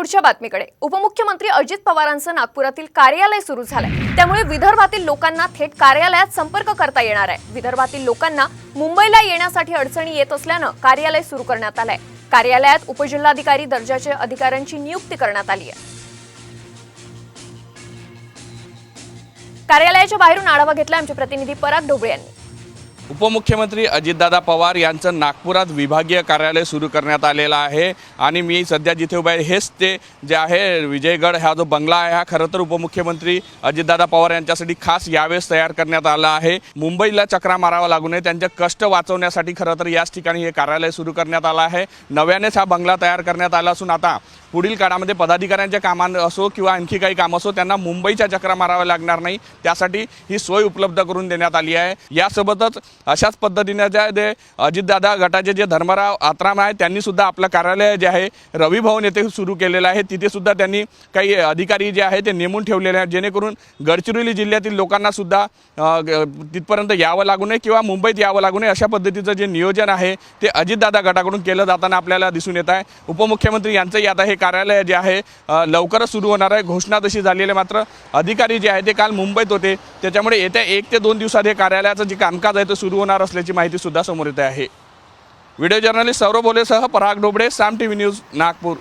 पुढच्या बातमीकडे. उपमुख्यमंत्री अजित पवारांचं नागपुरातील कार्यालय सुरू झालंय. त्यामुळे विदर्भातील लोकांना थेट कार्यालयात संपर्क करता येणार आहे. विदर्भातील लोकांना मुंबईला येण्यासाठी अडचणी येत असल्यानं कार्यालय सुरू करण्यात आलंय. कार्यालयात उपजिल्हाधिकारी दर्जाच्या अधिकाऱ्यांची नियुक्ती करण्यात आली आहे. कार्यालयाच्या बाहेरून आढावा घेतला आमचे प्रतिनिधी पराग ढोबळे यांनी. उपमुख्यमंत्री अजितदादा पवार यांचं नागपुरात विभागीय कार्यालय सुरू करण्यात आलेलं आहे. आणि मी सध्या जिथे उभे आहे हेच ते जे आहे विजयगड हा जो बंगला आहे हा खरं तर उपमुख्यमंत्री अजितदादा पवार यांच्यासाठी खास यावेळेस तयार करण्यात आला आहे. मुंबईला चक्रा मारावा लागू नये त्यांचे कष्ट वाचवण्यासाठी खरं तर याच ठिकाणी हे कार्यालय सुरू करण्यात आलं आहे. नव्यानेच हा बंगला तयार करण्यात आला असून आता पुढील काळामध्ये पदाधिकाऱ्यांच्या कामां असो किंवा आणखी काही काम असो त्यांना मुंबईच्या चक्रा माराव्या लागणार नाही. त्यासाठी ही सोय उपलब्ध करून देण्यात आली आहे. यासोबतच अशाच पद्धतीने जे ते अजितदादा गटाचे जे धर्मराव आत्राम आहे त्यांनीसुद्धा आपलं कार्यालय जे आहे रवी भवन येथे सुरू केलेलं आहे. तिथेसुद्धा त्यांनी काही अधिकारी जे आहे ते नेमून ठेवलेले आहेत. जेणेकरून गडचिरोली जिल्ह्यातील लोकांनासुद्धा ग- तिथपर्यंत यावं लागू नये किंवा मुंबईत यावं लागू नये अशा पद्धतीचं जे नियोजन आहे ते अजितदादा गटाकडून केलं जाताना आपल्याला दिसून येत आहे. उपमुख्यमंत्री यांचंही आता हे कार्यालय जे आहे लवकरच सुरू होणार आहे. घोषणा तशी झालेली आहे मात्र अधिकारी जे आहे ते काल मुंबईत होते. त्याच्यामुळे येत्या एक ते दोन दिवसात हे कार्यालयाचं जे कामकाज आहे ते सुरू होणार असल्याची माहिती सुद्धा समोर येते आहे. Video journalist Saurabh भोलेसह Parag Dobde Saam T V news Nagpur.